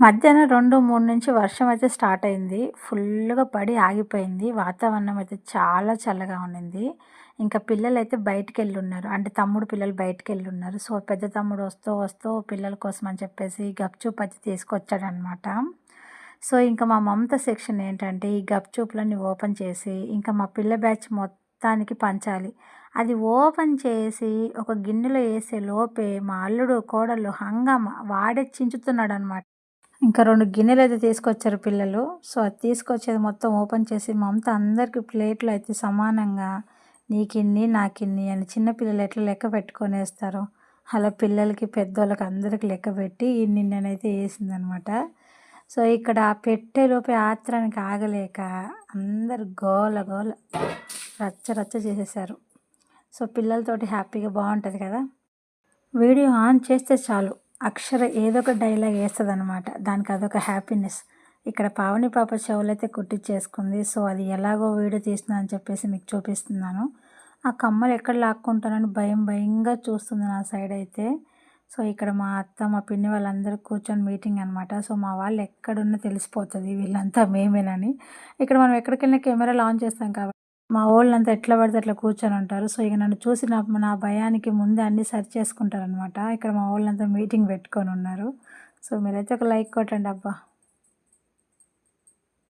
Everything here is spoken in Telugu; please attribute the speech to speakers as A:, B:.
A: మధ్యాహ్నం రెండు మూడు నుంచి వర్షం అయితే స్టార్ట్ అయింది. ఫుల్గా పడి ఆగిపోయింది. వాతావరణం అయితే చాలా చల్లగా ఉండింది. ఇంకా పిల్లలు అయితే బయటికి వెళ్ళి ఉన్నారు అంటే తమ్ముడు పిల్లలు బయటికి వెళ్ళి ఉన్నారు సో పెద్ద తమ్ముడు వస్తూ వస్తూ పిల్లల కోసం అని చెప్పేసి గప్చూప్ అయితే తీసుకొచ్చాడనమాట సో ఇంకా మా మమత సెక్షన్ ఏంటంటే ఈ గప్చూప్లన్నీ ఓపెన్ చేసి ఇంకా మా పిల్ల బ్యాచ్ మొత్తానికి పంచాలి. అది ఓపెన్ చేసి ఒక గిన్నెలో వేసే లోపే మా అల్లుడు కోడలు హంగామా వాడే చించుతున్నాడు అనమాట ఇంకా రెండు గిన్నెలు అయితే తీసుకొచ్చారు పిల్లలు. సో అది తీసుకొచ్చేది మొత్తం ఓపెన్ చేసి మమత అందరికి ప్లేట్లు అయితే సమానంగా నీకిన్ని నాకిన్ని అని చిన్నపిల్లలు ఎట్లా లెక్క పెట్టుకొనేస్తారు? అలా పిల్లలకి పెద్దోళ్ళకి అందరికి లెక్క పెట్టి ఇన్ని నేనైతే వేసిందనమాట. సో ఇక్కడ పెట్టేలోపే ఆత్రానికి ఆగలేక అందరు గోల గోల రచ్చ రచ్చ చేసేసారు. సో పిల్లలతోటి హ్యాపీగా బాగుంటుంది కదా? వీడియో ఆన్ చేస్తే చాలు. అక్షర ఏదో ఒక డైలాగ్ వేస్తుంది అనమాట దానికి అదొక హ్యాపీనెస్ ఇక్కడ పావని పాప చెవులైతే కుట్టించేసుకుంది సో అది ఎలాగో వీడియో తీస్తున్నా అని చెప్పేసి మీకు చూపిస్తున్నాను. ఆ కమ్మలు ఎక్కడ లాక్కుంటానని భయం భయంగా చూస్తుంది నా సైడ్ అయితే. సో ఇక్కడ మా అత్త మా పిన్ని వాళ్ళందరూ కూర్చొని మీటింగ్ అనమాట సో మా వాళ్ళు ఎక్కడున్నా తెలిసిపోతుంది వీళ్ళంతా మేమేనని. ఇక్కడ మనం ఎక్కడికి వెళ్ళిన కెమెరా ఆన్ చేస్తాం కాబట్టి మా వాళ్ళంతా ఎట్లా పడితే అట్లా కూర్చొని ఉంటారు. సో ఇక నన్ను చూసి నా నా భయానికి ముందే అన్నీ సర్చ్ చేసుకుంటారనమాట ఇక్కడ మా వాళ్ళంతా మీటింగ్ పెట్టుకొని ఉన్నారు. సో మీరైతే ఒక లైక్ కొట్టండి అబ్బా.